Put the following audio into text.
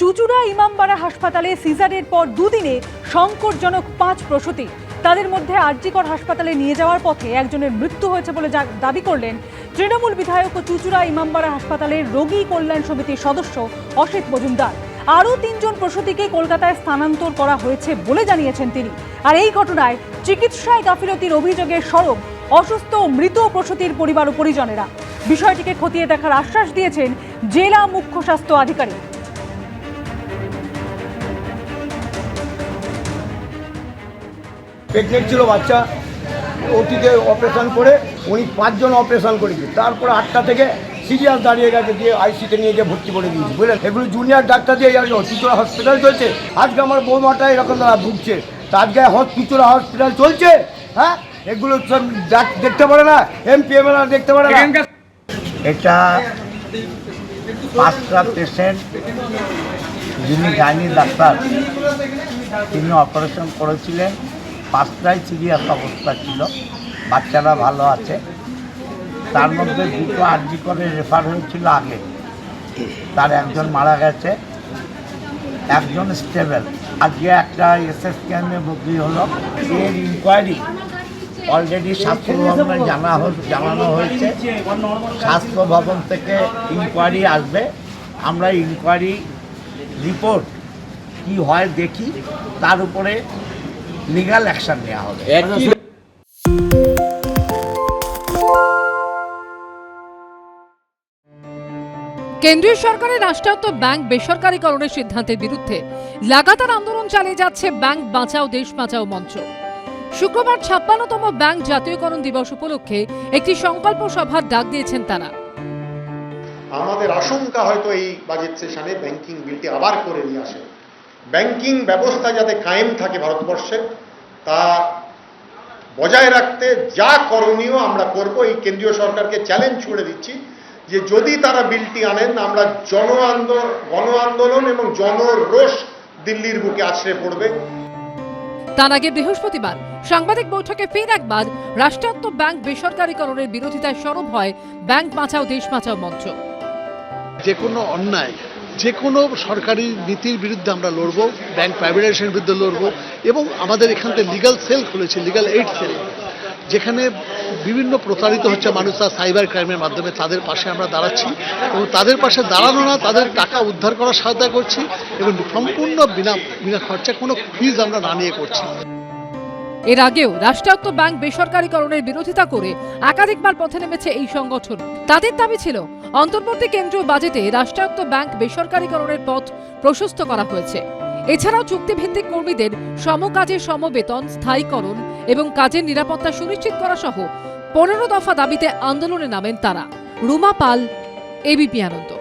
চুচুড়া ইমামবাড়া হাসপাতালে সিজারের পর দুদিনে সংকটজনক পাঁচ প্রসূতি। তাদের মধ্যে আরজিকর হাসপাতালে নিয়ে যাওয়ার পথে একজনের মৃত্যু হয়েছে বলে দাবি করলেন তৃণমূল বিধায়ক ও চুচুড়া ইমামবাড়া হাসপাতালের রোগী কল্যাণ সমিতির সদস্য অসিত মজুমদার। আরও তিনজন প্রসূতিকে কলকাতায় স্থানান্তর করা হয়েছে বলে জানিয়েছেন তিনি। আর এই ঘটনায় চিকিৎসায় গাফিলতির অভিযোগে সরব, অসুস্থ ও মৃত প্রসূতির পরিবার ও পরিজনেরা। বিষয়টিকে খতিয়ে দেখার আশ্বাস দিয়েছেন জেলা মুখ্য স্বাস্থ্য আধিকারিক। প্রেগনেন্ট ছিল বাচ্চা ওটিতে অপারেশন করে উনি পাঁচজন অপারেশন করেছে। তারপরে আটটা থেকে সিরিয়াস দাঁড়িয়ে গেছে দিয়ে আইসিতে নিয়ে গিয়ে ভর্তি করে দিয়েছি বুঝলেন? এগুলো জুনিয়র ডাক্তার দিয়ে চিচুড়া হসপিটাল চলছে। আজকে আমার বৌমাটা এরকম দ্বারা ভুগছে। তা আজকে চিচুড়া হসপিটাল চলছে হ্যাঁ? এগুলো সব দেখতে পারে না এমপিএম দেখতে পারে না। এটা পাঁচটা পেশেন্ট যিনি গাইনি ডাক্তার তিনি অপারেশন করেছিলেন। পাঁচটাই সিরিয়াস অবস্থা ছিল। বাচ্চারা ভালো আছে। তার মধ্যে দুটো আর্জি করে রেফার হয়েছিল আগে। তার একজন মারা গেছে। একজন স্টেবল আজকে একটা এসএস ক্যাম্পে ভর্তি হলো। এর ইনকোয়ারি অলরেডি স্বাস্থ্য ভবনে জানা জানানো হয়েছে। স্বাস্থ্য ভবন থেকে ইনকোয়ারি আসবে। আমরা ইনকোয়ারি রিপোর্ট কি হয় দেখি। তার উপরে লিগ্যাল অ্যাকশন নেওয়া হবে। কেন্দ্রীয় সরকারের রাষ্ট্রায়ত্ত ব্যাংক বেসরকারীকরণের সিদ্ধান্তের বিরুদ্ধে লাগাতার আন্দোলন চালিয়ে যাচ্ছে ব্যাংক বাঁচাও দেশ বাঁচাও মঞ্চ। শুক্রবার ছাপ্পান্নতম ব্যাংক জাতীয়করণ দিবস উপলক্ষে একটি সংকল্প সভার ডাক দিয়েছেন তারা। আমাদের আশঙ্কা হয়তো এই বাজেট সেশনে ব্যাংকিং বিলটি আবার করে নিয়ে আসে। ব্যাংকিং ব্যবস্থা যাতে কায়েম থাকে ভারতবর্ষে তা বজায় রাখতে যা করণীয় আমরা করব। এই কেন্দ্রীয় সরকারকে চ্যালেঞ্জ ছুড়ে দিচ্ছি যে যদি তারা বিলটি আনেন আমরা জন আন্দোলন গণ আন্দোলন এবং জনরোষ দিল্লির বুকে আছড়ে পড়বে। তার আগে বৃহস্পতিবার সাংবাদিক বৈঠকে ফের একবার রাষ্ট্রায়ত্ত ব্যাংক বেসরকারীকরণের বিরোধিতায় সরব হয় ব্যাংক বাঁচাও দেশ বাঁচাও মঞ্চ। যে কোনো অন্যায় যে কোনো সরকারি নীতির বিরুদ্ধে আমরা লড়বো ব্যাংক প্রাইভেটাইজেশনের বিরুদ্ধে লড়বো এবং আমাদের এখান থেকে লিগাল সেল খুলেছে লিগাল এইড সেল যেখানে বিভিন্ন প্রতারিত হচ্ছে মানুষ তার সাইবার ক্রাইমের মাধ্যমে, তাদের পাশে আমরা দাঁড়াচ্ছি এবং তাদের পাশে দাঁড়ানো না, তাদের টাকা উদ্ধার করার সহায়তা করছি এবং সম্পূর্ণ বিনা বিনা খরচা কোনো ফিজ আমরা না নিয়ে করছি। এর আগেও রাষ্ট্রায়ত্ত ব্যাংক বেসরকারীকরণের বিরোধিতা করে একাধিকবার পথে নেমেছে এই সংগঠন। তাদের দাবি ছিল, অন্তর্বর্তী কেন্দ্রীয় বাজেটে রাষ্ট্রায়ত্ত ব্যাংক বেসরকারীকরণের পথ প্রশস্ত করা হয়েছে। এছাড়াও চুক্তিভিত্তিক কর্মীদের সমকাজে সমবেতন, স্থায়ীকরণ এবং কাজের নিরাপত্তা সুনিশ্চিত করা সহ পনেরো দফা দাবিতে আন্দোলনে নামেন তারা। রুমা পাল, এবিপি আনন্দ।